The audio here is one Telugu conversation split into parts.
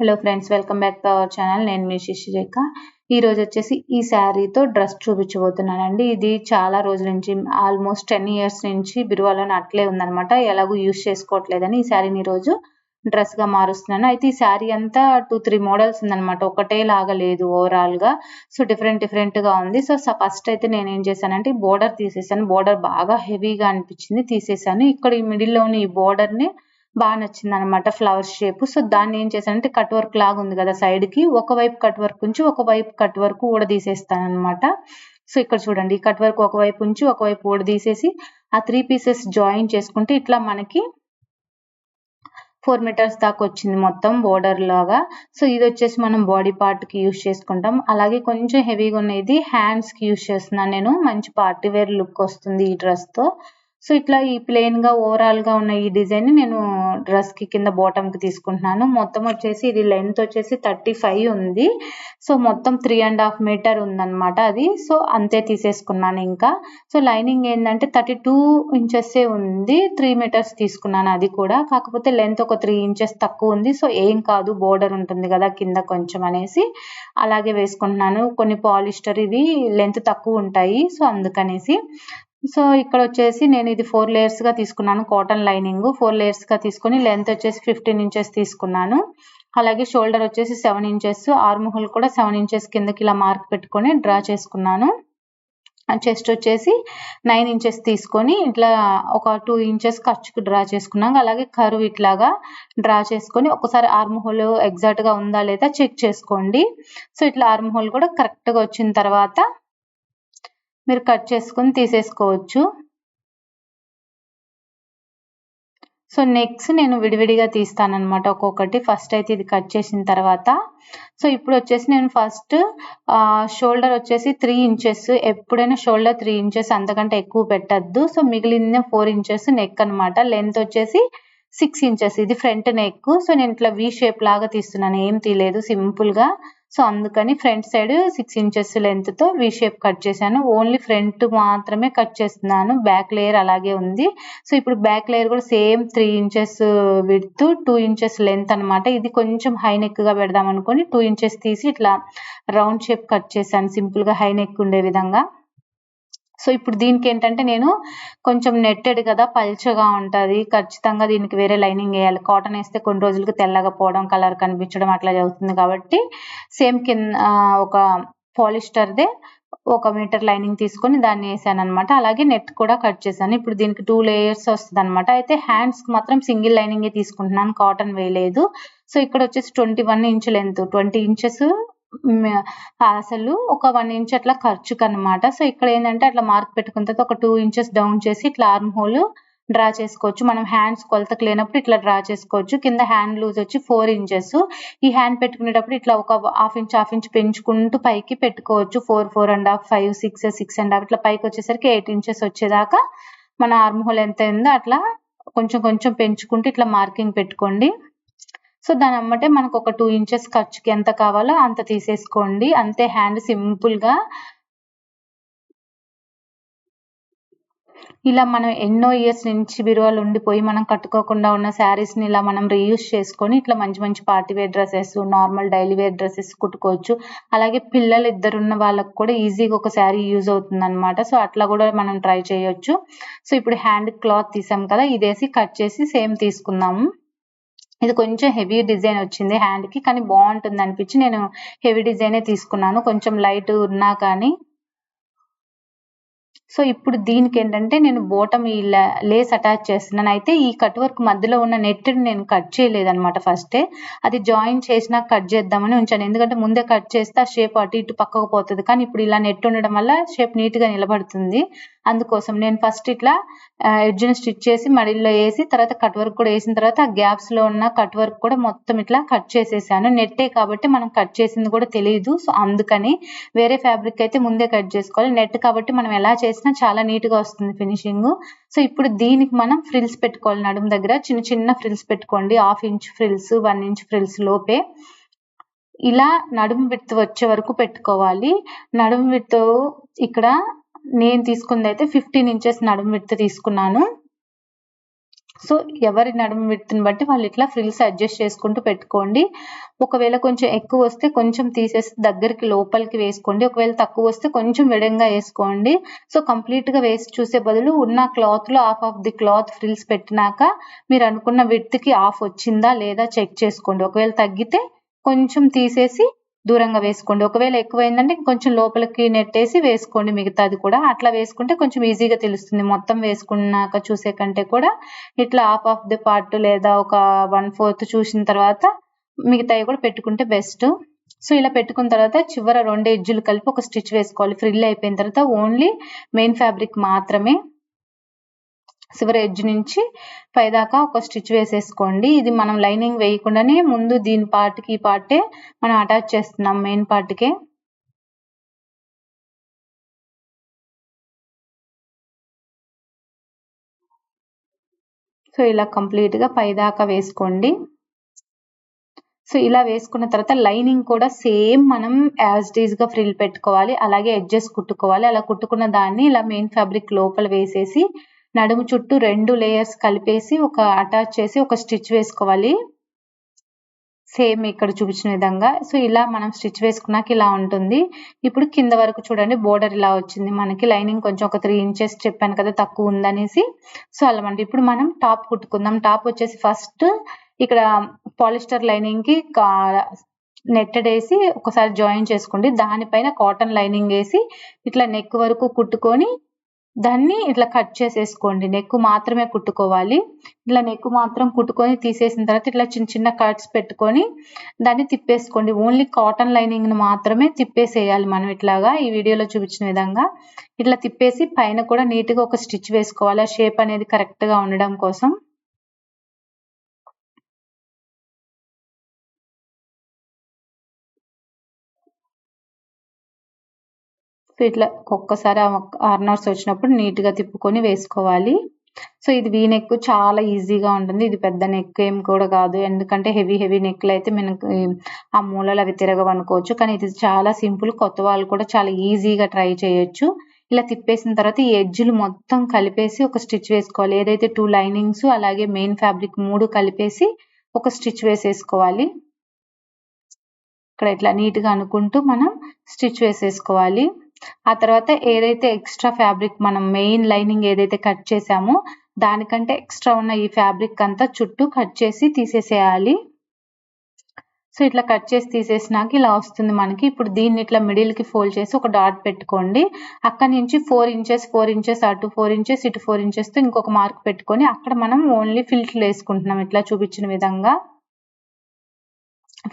Hello friends welcome back to our channel నేను మీ శిశిరేఖ ఈ రోజు వచ్చేసి ఈ శారీతో డ్రెస్ చూపించబోతున్నానండి. ఇది చాలా రోజుల నుంచి ఆల్మోస్ట్ టెన్ ఇయర్స్ నుంచి బిరువాలో అట్లే ఉందన్నమాట. ఎలాగో యూస్ చేసుకోవట్లేదని ఈ శారీని ఈరోజు డ్రెస్గా మారుస్తున్నాను. అయితే ఈ శారీ అంతా టూ త్రీ మోడల్స్ ఉందన్నమాట. ఒకటే లాగా లేదు ఓవరాల్గా. సో డిఫరెంట్ డిఫరెంట్గా ఉంది. సో ఫస్ట్ అయితే నేను ఏం చేశానంటే బోర్డర్ తీసేసాను. బోర్డర్ బాగా హెవీగా అనిపించింది తీసేసాను. ఇక్కడ ఈ మిడిల్లోని ఈ బోర్డర్ని బాగా నచ్చింది అనమాట ఫ్లవర్ షేప్ సో దాన్ని ఏం చేశానంటే కట్ వర్క్ లాగా ఉంది కదా సైడ్కి. ఒకవైపు కట్ వర్క్ ఉంచి ఒకవైపు కట్ వర్క్ ఊడదీసేస్తాను అనమాట సో ఇక్కడ చూడండి. ఈ కట్ వర్క్ ఒకవైపు ఉంచి ఒకవైపు ఊడదీసేసి తీసేసి ఆ త్రీ పీసెస్ జాయిన్ చేసుకుంటే ఇట్లా మనకి ఫోర్ మీటర్స్ దాకా వచ్చింది మొత్తం బోర్డర్ లాగా. సో ఇది వచ్చేసి మనం బాడీ పార్ట్కి యూజ్ చేసుకుంటాం. అలాగే కొంచెం హెవీగా ఉన్నది హ్యాండ్స్కి యూస్ చేస్తున్నాను నేను. మంచి పార్టీ వేర్ లుక్ వస్తుంది ఈ డ్రెస్తో. సో ఇట్లా ఈ ప్లెయిన్గా ఓవరాల్గా ఉన్న ఈ డిజైన్ నేను డ్రెస్కి కింద బాటమ్కి తీసుకుంటున్నాను. మొత్తం వచ్చేసి ఇది లెంత్ వచ్చేసి థర్టీ ఫైవ్ ఉంది. సో మొత్తం త్రీ అండ్ హాఫ్ మీటర్ ఉందన్నమాట అది. సో అంతే తీసేసుకున్నాను ఇంకా. సో లైనింగ్ ఏంటంటే థర్టీ టూ ఇంచెస్సే ఉంది. త్రీ మీటర్స్ తీసుకున్నాను అది కూడా. కాకపోతే లెంత్ ఒక త్రీ ఇంచెస్ తక్కువ ఉంది. సో ఏం కాదు బోర్డర్ ఉంటుంది కదా కింద కొంచెం అనేసి. అలాగే వేసుకుంటున్నాను. కొన్ని పాలిస్టర్ ఇవి లెంత్ తక్కువ ఉంటాయి. సో అందుకనేసి. సో ఇక్కడ వచ్చేసి నేను ఇది ఫోర్ లేయర్స్గా తీసుకున్నాను కాటన్ లైనింగ్ ఫోర్ లేయర్స్గా తీసుకొని లెంత్ వచ్చేసి ఫిఫ్టీన్ ఇంచెస్ తీసుకున్నాను. అలాగే షోల్డర్ వచ్చేసి సెవెన్ ఇంచెస్ ఆర్మ్ కూడా సెవెన్ ఇంచెస్ కిందకి ఇలా మార్క్ పెట్టుకొని డ్రా చేసుకున్నాను. చెస్ట్ వచ్చేసి నైన్ ఇంచెస్ తీసుకొని ఇట్లా ఒక టూ ఇంచెస్ ఖర్చుకు డ్రా చేసుకున్నాం. అలాగే కరువు ఇట్లాగా డ్రా చేసుకొని ఒకసారి ఆర్మ్ హోల్గా ఉందా లేదా చెక్ చేసుకోండి. సో ఇట్లా ఆర్మ్ హోల్ కూడా కరెక్ట్గా వచ్చిన తర్వాత మీరు కట్ చేసుకుని తీసేసుకోవచ్చు. సో నెక్స్ట్ నేను విడివిడిగా తీస్తానమాట ఒక్కొక్కటి. ఫస్ట్ అయితే ఇది కట్ చేసిన తర్వాత. సో ఇప్పుడు వచ్చేసి నేను ఫస్ట్ షోల్డర్ వచ్చేసి త్రీ ఇంచెస్. ఎప్పుడైనా షోల్డర్ త్రీ ఇంచెస్ అంతకంటే ఎక్కువ పెట్టద్దు. సో మిగిలిన ఫోర్ ఇంచెస్ నెక్ అనమాట లెంత్ వచ్చేసి సిక్స్ ఇంచెస్. ఇది ఫ్రంట్ నెక్. సో నేను ఇట్లా వి షేప్ లాగా తీస్తున్నాను. ఏం తీయలేదు. సింపుల్గా సో అందుకని ఫ్రంట్ సైడ్ సిక్స్ ఇంచెస్ లెంత్తో వి షేప్ కట్ చేశాను. ఓన్లీ ఫ్రంట్ మాత్రమే కట్ చేస్తున్నాను. బ్యాక్ లేయర్ అలాగే ఉంది. సో ఇప్పుడు బ్యాక్ లేయర్ కూడా same three inches width two inches length అనమాట ఇది కొంచెం హై నెక్గా పెడదాం అనుకొని టూ ఇంచెస్ తీసి ఇట్లా రౌండ్ షేప్ కట్ చేశాను. సింపుల్గా హై నెక్ ఉండే విధంగా. సో ఇప్పుడు దీనికి ఏంటంటే నేను కొంచెం నెట్టెడ్ కదా పల్చగా ఉంటుంది. ఖచ్చితంగా దీనికి వేరే లైనింగ్ వేయాలి. కాటన్ వేస్తే కొన్ని రోజులకి తెల్లగా పోవడం కలర్ కనిపించడం అట్లా జరుగుతుంది కాబట్టి సేమ్ కింద ఒక పాలిస్టర్దే ఒక మీటర్ లైనింగ్ తీసుకొని దాన్ని వేసాను అనమాట అలాగే నెట్ కూడా కట్ చేశాను. ఇప్పుడు దీనికి టూ లేయర్స్ వస్తుంది అనమాట అయితే హ్యాండ్స్కి మాత్రం సింగిల్ లైనింగ్ తీసుకుంటున్నాను. కాటన్ వేయలేదు. సో ఇక్కడ వచ్చేసి twenty one inch length twenty inches అసలు ఒక వన్ ఇంచ్ అట్లా ఖర్చుకు అనమాట సో ఇక్కడ ఏంటంటే అట్లా మార్క్ పెట్టుకున్న తర్వాత ఒక టూ ఇంచెస్ డౌన్ చేసి ఇట్లా ఆర్మ్ హోల్ డ్రా చేసుకోవచ్చు. మనం హ్యాండ్స్ కొలతకు లేనప్పుడు ఇట్లా డ్రా చేసుకోవచ్చు. కింద హ్యాండ్ లూజ్ వచ్చి ఫోర్ ఇంచెస్. ఈ హ్యాండ్ పెట్టుకునేటప్పుడు ఇట్లా ఒక హాఫ్ ఇంచ్ హాఫ్ ఇంచ్ పెంచుకుంటూ పైకి పెట్టుకోవచ్చు. Four four and half five six six and half ఇట్లా పైకి వచ్చేసరికి ఎయిట్ ఇంచెస్ వచ్చేదాకా మన ఆర్మ్ హోల్ ఎంత ఉందో అట్లా కొంచెం కొంచెం పెంచుకుంటూ ఇట్లా మార్కింగ్ పెట్టుకోండి. సో దాని అమ్మటే మనకు ఒక టూ ఇంచెస్ ఖర్చుకి ఎంత కావాలో అంత తీసేసుకోండి. అంతే హ్యాండ్ సింపుల్గా. ఇలా మనం ఎన్నో ఇయర్స్ నుంచి బిరువాలు ఉండిపోయి మనం కట్టుకోకుండా ఉన్న శారీస్ని ఇలా మనం రీయూస్ చేసుకొని ఇట్లా మంచి మంచి party wear dresses normal daily wear dresses కుట్టుకోవచ్చు. అలాగే పిల్లలు ఇద్దరున్న వాళ్ళకి కూడా ఈజీగా ఒక శారీ యూజ్ అవుతుంది అనమాట సో అట్లా కూడా మనం ట్రై చేయొచ్చు. సో ఇప్పుడు హ్యాండ్ క్లాత్ తీసాం కదా ఇదేసి కట్ చేసి సేమ్ తీసుకుందాము. ఇది కొంచెం హెవీ డిజైన్ వచ్చింది హ్యాండ్కి కానీ బాగుంటుంది అనిపించి నేను హెవీ డిజైనే తీసుకున్నాను. కొంచెం లైట్ ఉన్నా కానీ. సో ఇప్పుడు దీనికి ఏంటంటే నేను బోటం ఈ లేస్ అటాచ్ చేస్తున్నాను. అయితే ఈ కట్ వర్క్ మధ్యలో ఉన్న నెట్ని నేను కట్ చేయలేదనమాట ఫస్టే అది జాయిన్ చేసినా కట్ చేద్దామని ఉంచాను. ఎందుకంటే ముందే కట్ చేస్తే ఆ షేప్ అటు ఇటు పక్కకు పోతుంది. కానీ ఇప్పుడు ఇలా నెట్ ఉండడం వల్ల షేప్ నీట్గా నిలబడుతుంది. అందుకోసం నేను ఫస్ట్ ఇట్లా ఎడ్జ్ని స్టిచ్ చేసి మడిలో వేసి తర్వాత కట్ వర్క్ కూడా వేసిన తర్వాత ఆ గ్యాప్స్లో ఉన్న కట్ వర్క్ కూడా మొత్తం ఇట్లా కట్ చేసేసాను. నెట్టే కాబట్టి మనం కట్ చేసింది కూడా తెలియదు సో అందుకని వేరే ఫ్యాబ్రిక్ అయితే ముందే కట్ చేసుకోవాలి. నెట్ కాబట్టి మనం ఎలా చేసినా చాలా నీట్గా వస్తుంది ఫినిషింగ్ సో ఇప్పుడు దీనికి మనం ఫ్రిల్స్ పెట్టుకోవాలి నడుము దగ్గర. చిన్న చిన్న ఫ్రిల్స్ పెట్టుకోండి. Half inch frills one inch frills లోపే. ఇలా నడుము విడత వచ్చే వరకు పెట్టుకోవాలి. నడుము విడత ఇక్కడ నేను తీసుకుంది అయితే ఫిఫ్టీన్ ఇంచెస్ నడుము విడత తీసుకున్నాను. సో ఎవరి నడుము విడ్త్ని బట్టి వాళ్ళు ఇట్లా ఫ్రిల్స్ అడ్జస్ట్ చేసుకుంటూ పెట్టుకోండి. ఒకవేళ కొంచెం ఎక్కువ వస్తే కొంచెం తీసేసి దగ్గరికి లోపలికి వేసుకోండి. ఒకవేళ తక్కువ వస్తే కొంచెం విడంగా వేసుకోండి. సో కంప్లీట్గా వేసి చూసే బదులు ఉన్న క్లాత్లో half of the cloth frills పెట్టినాక మీరు అనుకున్న విడ్త్కి ఆఫ్ వచ్చిందా లేదా చెక్ చేసుకోండి. ఒకవేళ తగ్గితే కొంచెం తీసేసి దూరంగా వేసుకోండి. ఒకవేళ ఎక్కువైందంటే కొంచెం లోపలికి నెట్టేసి వేసుకోండి. మిగతాది కూడా అట్లా వేసుకుంటే కొంచెం ఈజీగా తెలుస్తుంది. మొత్తం వేసుకున్నాక చూసే కంటే కూడా ఇట్లా హాఫ్ ఆఫ్ ది పార్ట్ లేదా ఒక వన్ ఫోర్త్ చూసిన తర్వాత మిగతాయి కూడా పెట్టుకుంటే బెస్ట్. సో ఇలా పెట్టుకున్న తర్వాత చివర రెండు ఎడ్జులు కలిపి ఒక స్టిచ్ వేసుకోవాలి. ఫ్రిల్ అయిపోయిన తర్వాత ఓన్లీ మెయిన్ ఫ్యాబ్రిక్ మాత్రమే. చివరి ఎడ్జ్ నుంచి పైదాకా ఒక స్టిచ్ వేసేసుకోండి. ఇది మనం లైనింగ్ వేయకుండానే ముందు దీని పార్ట్కి ఈ పార్టే మనం అటాచ్ చేస్తున్నాం మెయిన్ పార్ట్కే. సో ఇలా కంప్లీట్గా పైదాకా వేసుకోండి. సో ఇలా వేసుకున్న తర్వాత లైనింగ్ కూడా సేమ్ మనం యాజ్ డీజ్గా ఫ్రిల్ పెట్టుకోవాలి. అలాగే ఎడ్జెస్ కుట్టుకోవాలి. అలా కుట్టుకున్న దాన్ని ఇలా మెయిన్ ఫ్యాబ్రిక్ లోపల వేసేసి నడుము చుట్టూ రెండు లేయర్స్ కలిపేసి ఒక అటాచ్ చేసి ఒక స్టిచ్ వేసుకోవాలి. సేమ్ ఇక్కడ చూపించిన విధంగా. సో ఇలా మనం స్టిచ్ వేసుకున్నాక ఇలా ఉంటుంది. ఇప్పుడు కింద వరకు చూడండి బోర్డర్ ఇలా వచ్చింది. మనకి లైనింగ్ కొంచెం ఒక త్రీ ఇంచెస్ చెప్పాను కదా తక్కువ ఉందనేసి. సో అలా మనకి ఇప్పుడు మనం టాప్ కుట్టుకుందాం. టాప్ వచ్చేసి ఫస్ట్ ఇక్కడ పాలిస్టర్ లైనింగ్కి నెట్టెడ్ వేసి ఒకసారి జాయిన్ చేసుకోండి. దానిపైన కాటన్ లైనింగ్ వేసి ఇట్లా నెక్ వరకు కుట్టుకొని దాన్ని ఇట్లా కట్ చేసేసుకోండి. నెక్ మాత్రమే కుట్టుకోవాలి. ఇట్లా నెక్ మాత్రం కుట్టుకొని తీసేసిన తర్వాత ఇట్లా చిన్న చిన్న కట్స్ పెట్టుకొని దాన్ని తిప్పేసుకోండి. ఓన్లీ కాటన్ లైనింగ్ మాత్రమే తిప్పేసేయాలి మనం ఇట్లాగా. ఈ వీడియోలో చూపించిన విధంగా ఇట్లా తిప్పేసి పైన కూడా నీట్గా ఒక స్టిచ్ వేసుకోవాలి. ఆ షేప్ అనేది కరెక్ట్గా ఉండడం కోసం. ఇట్లా ఒక్కసారి ఆర్నర్స్ వచ్చినప్పుడు నీట్గా తిప్పుకొని వేసుకోవాలి. సో ఇది వీ నెక్ చాలా ఈజీగా ఉంటుంది. ఇది పెద్ద నెక్ ఏం కూడా కాదు. ఎందుకంటే హెవీ హెవీ నెక్లు అయితే మనకి ఆ మూలలు అవి తిరగవనుకోవచ్చు కానీ ఇది చాలా సింపుల్ కొత్త వాళ్ళు కూడా చాలా ఈజీగా ట్రై చేయొచ్చు. ఇలా తిప్పేసిన తర్వాత ఈ ఎడ్జ్లు మొత్తం కలిపేసి ఒక స్టిచ్ వేసుకోవాలి. ఏదైతే టూ లైనింగ్స్ అలాగే మెయిన్ ఫ్యాబ్రిక్ మూడు కలిపేసి ఒక స్టిచ్ వేసేసుకోవాలి. ఇక్కడ ఇట్లా నీట్గా అనుకుంటూ మనం స్టిచ్ వేసేసుకోవాలి. ఆ తర్వాత ఏదైతే ఎక్స్ట్రా ఫ్యాబ్రిక్ మనం మెయిన్ లైనింగ్ ఏదైతే కట్ చేసామో దానికంటే ఎక్స్ట్రా ఉన్న ఈ ఫ్యాబ్రిక్ అంతా చుట్టూ కట్ చేసి తీసేసేయాలి. సో ఇట్లా కట్ చేసి తీసేసినాక ఇలా వస్తుంది మనకి. ఇప్పుడు దీన్ని ఇట్లా మిడిల్కి ఫోల్డ్ చేసి ఒక డాట్ పెట్టుకోండి. అక్కడ నుంచి ఫోర్ ఇంచెస్ ఫోర్ ఇంచెస్ అటు ఫోర్ ఇంచెస్ ఇటు ఫోర్ ఇంచెస్తో ఇంకొక మార్క్ పెట్టుకొని అక్కడ మనం ఓన్లీ ఫిల్టర్ వేసుకుంటున్నాం. ఇట్లా చూపించిన విధంగా.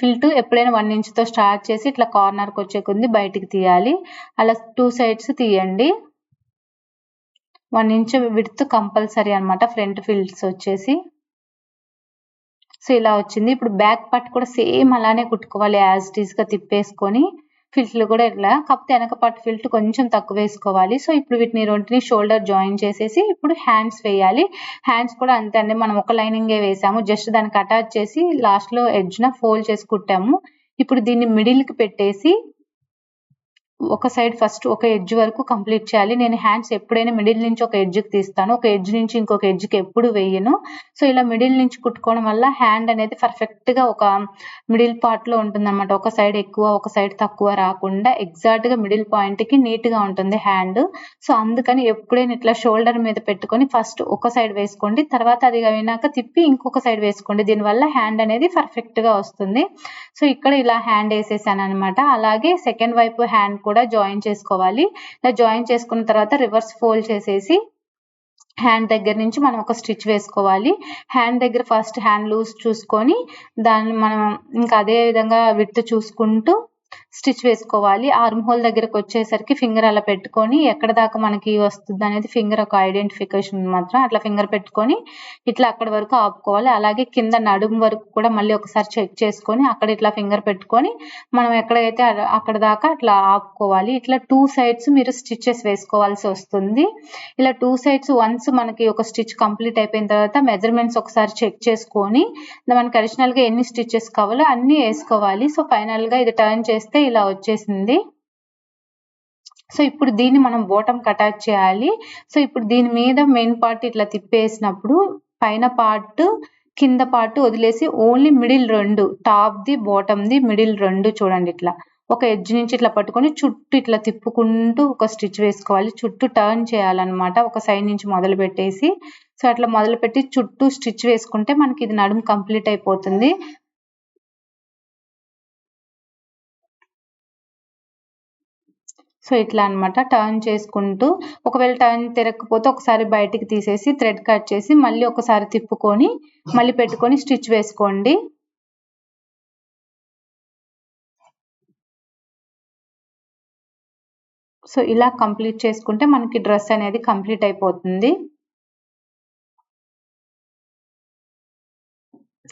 ఫిల్ట్ ఎప్పుడైనా వన్ ఇంచ్తో స్టార్ట్ చేసి ఇట్లా కార్నర్కి వచ్చే కొద్ది బయటికి తీయాలి. అలా టూ సైడ్స్ తీయండి. వన్ ఇంచ్ విడ్త్ కంపల్సరీ అనమాట ఫ్రంట్ ఫిల్ట్స్ వచ్చేసి. సో ఇలా వచ్చింది. ఇప్పుడు బ్యాక్ పార్ట్ కూడా సేమ్ అలానే కుట్టుకోవాలి యాజ్ ఇట్ తిప్పేసుకొని. ఫిల్ట్లు కూడా ఇట్లా. కాకపోతే వెనక పట్టు ఫిల్ట్ కొంచెం తక్కువ వేసుకోవాలి. సో ఇప్పుడు వీటిని రెండింటిని షోల్డర్ జాయిన్ చేసేసి ఇప్పుడు హ్యాండ్స్ వేయాలి. హ్యాండ్స్ కూడా అంతే అండి. మనం ఒక లైనింగే వేసాము. జస్ట్ దానికి అటాచ్ చేసి లాస్ట్లో ఎడ్జ్న ఫోల్డ్ చేసి కుట్టాము. ఇప్పుడు దీన్ని మిడిల్కి పెట్టేసి ఒక సైడ్ ఫస్ట్ ఒక ఎడ్జ్ వరకు కంప్లీట్ చేయాలి. నేను హ్యాండ్స్ ఎప్పుడైనా మిడిల్ నుంచి ఒక ఎడ్జ్కి తీస్తాను. ఒక ఎడ్జ్ నుంచి ఇంకొక ఎడ్జ్కి ఎప్పుడు వేయను. సో ఇలా మిడిల్ నుంచి కుట్టుకోవడం వల్ల హ్యాండ్ అనేది పర్ఫెక్ట్గా ఒక మిడిల్ పార్ట్లో ఉంటుంది అనమాట ఒక సైడ్ ఎక్కువ ఒక సైడ్ తక్కువ రాకుండా ఎగ్జాక్ట్గా మిడిల్ పాయింట్కి నీట్గా ఉంటుంది హ్యాండ్. సో అందుకని ఎప్పుడైనా ఇట్లా షోల్డర్ మీద పెట్టుకొని ఫస్ట్ ఒక సైడ్ వేసుకోండి. తర్వాత అది అయినాక తిప్పి ఇంకొక సైడ్ వేసుకోండి. దీనివల్ల హ్యాండ్ అనేది పర్ఫెక్ట్గా వస్తుంది. సో ఇక్కడ ఇలా హ్యాండ్ వేసేసాను అనమాట అలాగే సెకండ్ వైపు హ్యాండ్ కూడా జాయిన్ చేసుకోవాలి. ఇలా జాయిన్ చేసుకున్న తర్వాత రివర్స్ ఫోల్డ్ చేసేసి హ్యాండ్ దగ్గర నుంచి మనం ఒక స్టిచ్ వేసుకోవాలి. హ్యాండ్ దగ్గర ఫస్ట్ హ్యాండ్ లూజ్ చూసుకొని దాన్ని మనం ఇంకా అదే విధంగా విత్ చూసుకుంటూ స్టిచ్ వేసుకోవాలి. ఆర్మ్ హోల్ దగ్గరకు వచ్చేసరికి ఫింగర్ అలా పెట్టుకొని ఎక్కడ దాకా మనకి వస్తుంది అనేది ఫింగర్ ఒక ఐడెంటిఫికేషన్ మాత్రం అట్లా ఫింగర్ పెట్టుకొని ఇట్లా అక్కడ వరకు ఆపుకోవాలి. అలాగే కింద నడుము వరకు కూడా మళ్ళీ ఒకసారి చెక్ చేసుకొని అక్కడ ఇట్లా ఫింగర్ పెట్టుకొని మనం ఎక్కడైతే అక్కడ దాకా అట్లా ఆపుకోవాలి. ఇట్లా టూ సైడ్స్ మీరు స్టిచెస్ వేసుకోవాల్సి వస్తుంది. ఇలా టూ సైడ్స్ వన్స్ మనకి ఒక స్టిచ్ కంప్లీట్ అయిపోయిన తర్వాత మెజర్మెంట్స్ ఒకసారి చెక్ చేసుకొని మనకి అడిషనల్గా ఎన్ని స్టిచ్చెస్ కావాలో అన్ని వేసుకోవాలి. సో ఫైనల్గా ఇది టర్న్ చేస్తే ఇలా వచ్చేసింది. సో ఇప్పుడు దీన్ని మనం బోటం అటాచ్ చేయాలి. సో ఇప్పుడు దీని మీద మెయిన్ పార్ట్ ఇట్లా తిప్పేసినప్పుడు పైన పార్ట్ కింద పార్ట్ వదిలేసి ఓన్లీ మిడిల్ రెండు top the bottom the middle రెండు చూడండి ఇట్లా. ఒక ఎడ్జ్ నుంచి ఇట్లా పట్టుకొని చుట్టూ ఇట్లా తిప్పుకుంటూ ఒక స్టిచ్ వేసుకోవాలి. చుట్టూ టర్న్ చేయాలన్నమాట. ఒక సైడ్ నుంచి మొదలు పెట్టేసి. సో అట్లా మొదలు పెట్టి చుట్టూ స్టిచ్ వేసుకుంటే మనకి ఇది నడుము కంప్లీట్ అయిపోతుంది. సో ఇట్లా అన్నమాట. టర్న్ చేసుకుంటూ ఒకవేళ టర్న్ తిరగకపోతే ఒకసారి బయటికి తీసేసి థ్రెడ్ కట్ చేసి మళ్ళీ ఒకసారి తిప్పుకొని మళ్ళీ పెట్టుకొని స్టిచ్ వేసుకోండి. సో ఇలా కంప్లీట్ చేసుకుంటే మనకి డ్రెస్ అనేది కంప్లీట్ అయిపోతుంది.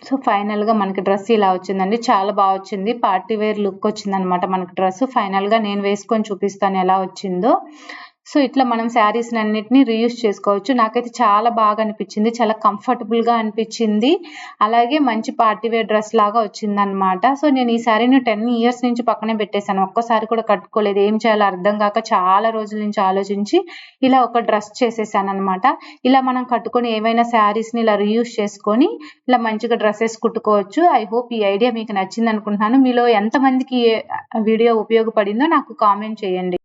సో ఫైనల్గా మనకి డ్రెస్ ఇలా వచ్చిందండి. చాలా బాగా వచ్చింది. పార్టీ వేర్ లుక్ వచ్చిందనమాట మనకి డ్రెస్. ఫైనల్గా నేను వేసుకొని చూపిస్తాను ఎలా వచ్చిందో. సో ఇట్లా మనం శారీస్ అన్నిటిని రీయూస్ చేసుకోవచ్చు. నాకైతే చాలా బాగా అనిపించింది. చాలా కంఫర్టబుల్గా అనిపించింది. అలాగే మంచి పార్టీ వేర్ డ్రెస్ లాగా వచ్చిందనమాట సో నేను ఈ శారీని టెన్ ఇయర్స్ నుంచి పక్కనే పెట్టేశాను. ఒక్కసారి కూడా కట్టుకోలేదు. ఏం చేయాలో అర్థం కాక చాలా రోజుల నుంచి ఆలోచించి ఇలా ఒక డ్రెస్ చేసేసాను అనమాట ఇలా మనం కట్టుకొని ఏమైనా శారీస్ని ఇలా రీయూస్ చేసుకొని ఇలా మంచిగా డ్రెస్సెస్ కుట్టుకోవచ్చు. ఐ హోప్ ఈ ఐడియా మీకు నచ్చింది అనుకుంటున్నాను మీలో ఎంతమందికి వీడియో ఉపయోగపడిందో నాకు కామెంట్ చేయండి.